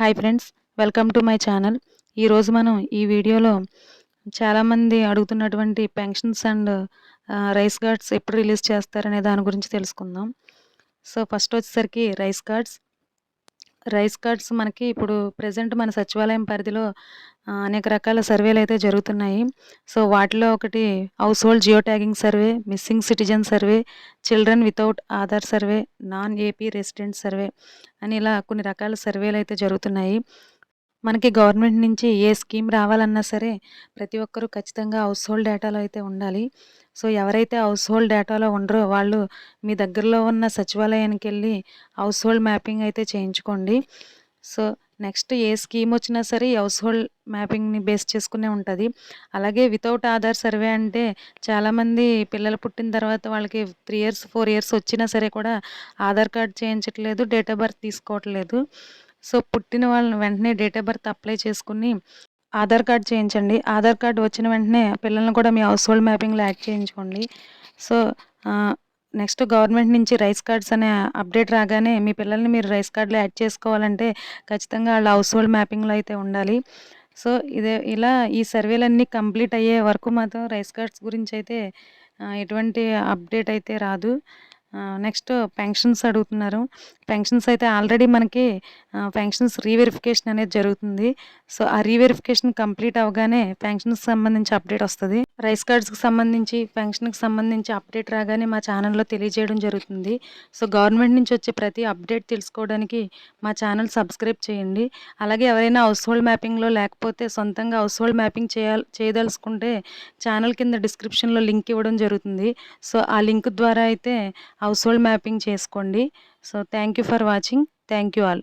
Hi friends welcome to my channel. ఈరోజు మనం ఈ వీడియోలో చాలామంది అడుగుతున్నటువంటి పెన్షన్స్ అండ్ రైస్ కార్డ్స్ ఎప్పుడు రిలీజ్ చేస్తారనే దాని గురించి తెలుసుకుందాం. సో ఫస్ట్ వచ్చేసరికి రైస్ కార్డ్స్ రైస్ కార్డ్స్ మనకి ఇప్పుడు ప్రజెంట్ మన సచివాలయం పరిధిలో అనేక రకాల సర్వేలు అయితే జరుగుతున్నాయి. సో వాటిలో ఒకటి household geotagging survey missing citizen survey children without Aadhaar survey non AP resident survey అని ఇలా కొన్ని రకాల సర్వేలు అయితే జరుగుతున్నాయి. మనకి గవర్నమెంట్ నుంచి ఏ స్కీమ్ రావాలన్నా సరే ప్రతి ఒక్కరూ ఖచ్చితంగా హౌస్ హోల్డ్ డేటాలో అయితే ఉండాలి. సో ఎవరైతే హౌస్ హోల్డ్ డేటాలో ఉండరో వాళ్ళు మీ దగ్గరలో ఉన్న సచివాలయానికి వెళ్ళి హౌస్ హోల్డ్ మ్యాపింగ్ అయితే చేయించుకోండి. సో నెక్స్ట్ ఏ స్కీమ్ వచ్చినా సరే హౌస్ హోల్డ్ మ్యాపింగ్ని బేస్ చేసుకునే ఉంటుంది. అలాగే వితౌట్ ఆధార్ సర్వే అంటే చాలామంది పిల్లలు పుట్టిన తర్వాత వాళ్ళకి త్రీ ఇయర్స్ ఫోర్ ఇయర్స్ వచ్చినా సరే కూడా ఆధార్ కార్డ్ చేయించట్లేదు డేట్ ఆఫ్ బర్త్ తీసుకోవట్లేదు. సో పుట్టిన వాళ్ళని వెంటనే డేట్ ఆఫ్ బర్త్ అప్లై చేసుకుని ఆధార్ కార్డ్ చేయించండి. ఆధార్ కార్డ్ వచ్చిన వెంటనే పిల్లల్ని కూడా మీ హౌస్ హోల్డ్ మ్యాపింగ్లో యాడ్ చేయించుకోండి. సో నెక్స్ట్ గవర్నమెంట్ నుంచి రైస్ కార్డ్స్ అనే అప్డేట్ రాగానే మీ పిల్లల్ని మీరు రైస్ కార్డులో యాడ్ చేసుకోవాలంటే ఖచ్చితంగా వాళ్ళ హౌస్ హోల్డ్ మ్యాపింగ్లో అయితే ఉండాలి. సో ఇదే ఇలా ఈ సర్వేలన్నీ కంప్లీట్ అయ్యే వరకు మాత్రం రైస్ కార్డ్స్ గురించి అయితే ఎటువంటి అప్డేట్ అయితే రాదు. నెక్స్ట్ పెన్షన్స్ అడుగుతున్నారు. పెన్షన్స్ అయితే ఆల్రెడీ మనకి పెన్షన్స్ రీవెరిఫికేషన్ అనేది జరుగుతుంది. సో ఆ రీవెరిఫికేషన్ కంప్లీట్ అవగానే పెన్షన్కి సంబంధించి అప్డేట్ వస్తుంది. రైస్ కార్డ్స్కి సంబంధించి పెన్షన్కి సంబంధించి అప్డేట్ రాగానే మా ఛానల్లో తెలియజేయడం జరుగుతుంది. సో గవర్నమెంట్ నుంచి వచ్చే ప్రతి అప్డేట్ తెలుసుకోవడానికి మా ఛానల్ సబ్స్క్రైబ్ చేయండి. అలాగే ఎవరైనా హౌస్ హోల్డ్ మ్యాపింగ్లో లేకపోతే సొంతంగా హౌస్ హోల్డ్ మ్యాపింగ్ చేయాలి చేయదలుచుకుంటే ఛానల్ కింద డిస్క్రిప్షన్లో లింక్ ఇవ్వడం జరుగుతుంది. సో ఆ లింక్ ద్వారా అయితే హౌస్ హోల్డ్ మ్యాపింగ్ చేసుకోండి. So thank you for watching. Thank you all.